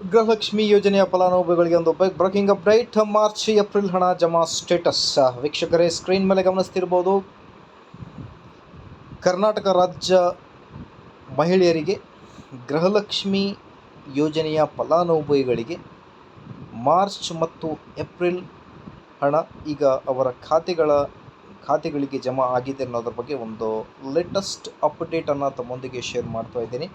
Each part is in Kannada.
ಗೃಹಲಕ್ಷ್ಮಿ ಯೋಜನೆಯ ಫಲಾನುಭವಿಗಳಿಗೆ ಒಂದು ಬ್ರೇಕಿಂಗ್ ಅಪ್ಡೇಟ್. ಮಾರ್ಚ್, ಏಪ್ರಿಲ್ ಹಣ ಜಮಾ ಸ್ಟೇಟಸ್. ವೀಕ್ಷಕರೇ, ಸ್ಕ್ರೀನ್ ಮೇಲೆ ಗಮನಿಸ್ತಿರ್ಬೋದು. ಕರ್ನಾಟಕ ರಾಜ್ಯ ಮಹಿಳೆಯರಿಗೆ ಗೃಹಲಕ್ಷ್ಮಿ ಯೋಜನೆಯ ಫಲಾನುಭವಿಗಳಿಗೆ ಮಾರ್ಚ್ ಮತ್ತು ಏಪ್ರಿಲ್ ಹಣ. ಈಗ ಅವರ ಖಾತೆಗಳ, ಖಾತೆಗಳಿಗೆ ಜಮಾ ಆಗಿದೆ ಅನ್ನೋದ್ರ ಬಗ್ಗೆ ಒಂದು ಲೇಟೆಸ್ಟ್ ಅಪ್ಡೇಟನ್ನು ತಮ್ಮೊಂದಿಗೆ ಶೇರ್ ಮಾಡ್ತಾ ಇದ್ದೀನಿ.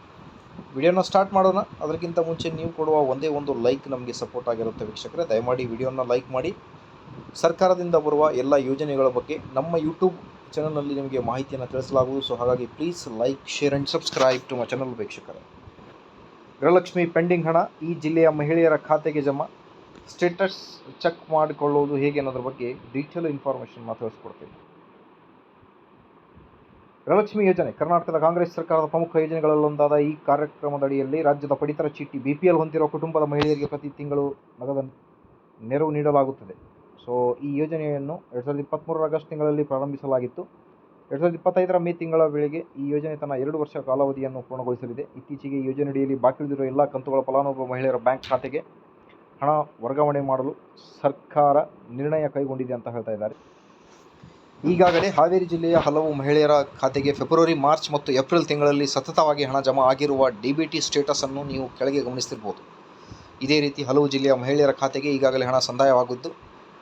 ವಿಡಿಯೋನ ಸ್ಟಾರ್ಟ್ ಮಾಡೋಣ. ಅದಕ್ಕಿಂತ ಮುಂಚೆ ನೀವು ಕೊಡುವ ಒಂದೇ ಒಂದು ಲೈಕ್ ನಮಗೆ ಸಪೋರ್ಟ್ ಆಗಿರುತ್ತೆ ವೀಕ್ಷಕರೇ. ದಯಮಾಡಿ ವಿಡಿಯೋನ ಲೈಕ್ ಮಾಡಿ. ಸರ್ಕಾರದಿಂದ ಬರುವ ಎಲ್ಲ ಯೋಜನೆಗಳ ಬಗ್ಗೆ ನಮ್ಮ ಯೂಟ್ಯೂಬ್ ಚಾನಲ್ನಲ್ಲಿ ನಿಮಗೆ ಮಾಹಿತಿಯನ್ನು ತಿಳಿಸಲಾಗುವುದು. ಸೊ ಹಾಗಾಗಿ please like share and subscribe to my channel ವೀಕ್ಷಕರೇ. ಗೃಹಲಕ್ಷ್ಮಿ ಪೆಂಡಿಂಗ್ ಹಣ ಈ ಜಿಲ್ಲೆಯ ಮಹಿಳೆಯರ ಖಾತೆಗೆ ಜಮಾ. ಸ್ಟೇಟಸ್ ಚೆಕ್ ಮಾಡಿಕೊಳ್ಳುವುದು ಹೇಗೆ ಅನ್ನೋದ್ರ ಬಗ್ಗೆ ಡೀಟೇಲ್ ಇನ್ಫಾರ್ಮೇಷನ್ ತಿಳಿಸ್ಕೊಡ್ತೀನಿ. ಗೃಹಲಕ್ಷ್ಮಿ ಯೋಜನೆ. ಕರ್ನಾಟಕದ ಕಾಂಗ್ರೆಸ್ ಸರ್ಕಾರದ ಪ್ರಮುಖ ಯೋಜನೆಗಳಲ್ಲೊಂದಾದ ಈ ಕಾರ್ಯಕ್ರಮದಡಿಯಲ್ಲಿ ರಾಜ್ಯದ ಪಡಿತರ ಚೀಟಿ ಬಿ ಪಿ ಎಲ್ ಹೊಂದಿರುವ ಕುಟುಂಬದ ಮಹಿಳೆಯರಿಗೆ ಪ್ರತಿ ತಿಂಗಳು ನಗದ ನೆರವು ನೀಡಲಾಗುತ್ತದೆ. ಸೊ ಈ ಯೋಜನೆಯನ್ನು ಎರಡು ಸಾವಿರದ ಇಪ್ಪತ್ತ್ಮೂರರ ಆಗಸ್ಟ್ ತಿಂಗಳಲ್ಲಿ ಪ್ರಾರಂಭಿಸಲಾಗಿತ್ತು. ಎರಡು ಸಾವಿರದ ಇಪ್ಪತ್ತೈದರ ಮೇ ತಿಂಗಳ ವೇಳೆಗೆ ಈ ಯೋಜನೆ ತನ್ನ ಎರಡು ವರ್ಷ ಕಾಲಾವಧಿಯನ್ನು ಪೂರ್ಣಗೊಳಿಸಲಿದೆ. ಇತ್ತೀಚೆಗೆ ಯೋಜನೆಯಡಿಯಲ್ಲಿ ಬಾಕಿ ಉಳಿದಿರುವ ಎಲ್ಲ ಕಂತುಗಳ ಫಲಾನುಭವಿ ಮಹಿಳೆಯರ ಬ್ಯಾಂಕ್ ಖಾತೆಗೆ ಹಣ ವರ್ಗಾವಣೆ ಮಾಡಲು ಸರ್ಕಾರ ನಿರ್ಣಯ ಕೈಗೊಂಡಿದೆ ಅಂತ ಹೇಳ್ತಾ ಇದ್ದಾರೆ. ಈಗಾಗಲೇ ಹಾವೇರಿ ಜಿಲ್ಲೆಯ ಹಲವು ಮಹಿಳೆಯರ ಖಾತೆಗೆ ಫೆಬ್ರವರಿ, ಮಾರ್ಚ್ ಮತ್ತು ಏಪ್ರಿಲ್ ತಿಂಗಳಲ್ಲಿ ಸತತವಾಗಿ ಹಣ ಜಮಾ ಆಗಿರುವ ಡಿ ಬಿ ಟಿ ಸ್ಟೇಟಸನ್ನು ನೀವು ಕೆಳಗೆ ಗಮನಿಸ್ತಿರ್ಬೋದು ಇದೇ ರೀತಿ ಹಲವು ಜಿಲ್ಲೆಯ ಮಹಿಳೆಯರ ಖಾತೆಗೆ ಈಗಾಗಲೇ ಹಣ ಸಂದಾಯವಾಗಿದ್ದು,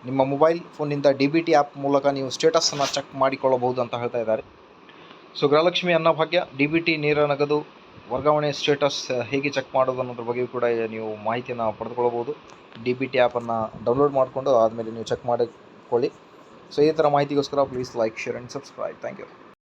ನಿಮ್ಮ ಮೊಬೈಲ್ ಫೋನ್ನಿಂದ ಡಿ ಬಿ ಟಿ ಆ್ಯಪ್ ಮೂಲಕ ನೀವು ಸ್ಟೇಟಸನ್ನು ಚೆಕ್ ಮಾಡಿಕೊಳ್ಳಬಹುದು ಅಂತ ಹೇಳ್ತಾ ಇದ್ದಾರೆ. So Gruhalakshmi Annabhagya D B T ನೇರ ನಗದು ವರ್ಗಾವಣೆ ಸ್ಟೇಟಸ್ ಹೇಗೆ ಚೆಕ್ ಮಾಡೋದು ಅನ್ನೋದ್ರ ಬಗ್ಗೆಯೂ ಕೂಡ ನೀವು ಮಾಹಿತಿಯನ್ನು ಪಡೆದುಕೊಳ್ಳಬಹುದು. ಡಿ ಬಿ ಟಿ ಆ್ಯಪನ್ನು ಡೌನ್ಲೋಡ್ ಮಾಡಿಕೊಂಡು ಆದಮೇಲೆ ನೀವು ಚೆಕ್ ಮಾಡಿಕೊಳ್ಳಿ. ಸೊ ಈ ಥರ ಮಾಹಿತಿಗೋಸ್ಕರ please like share and subscribe thank you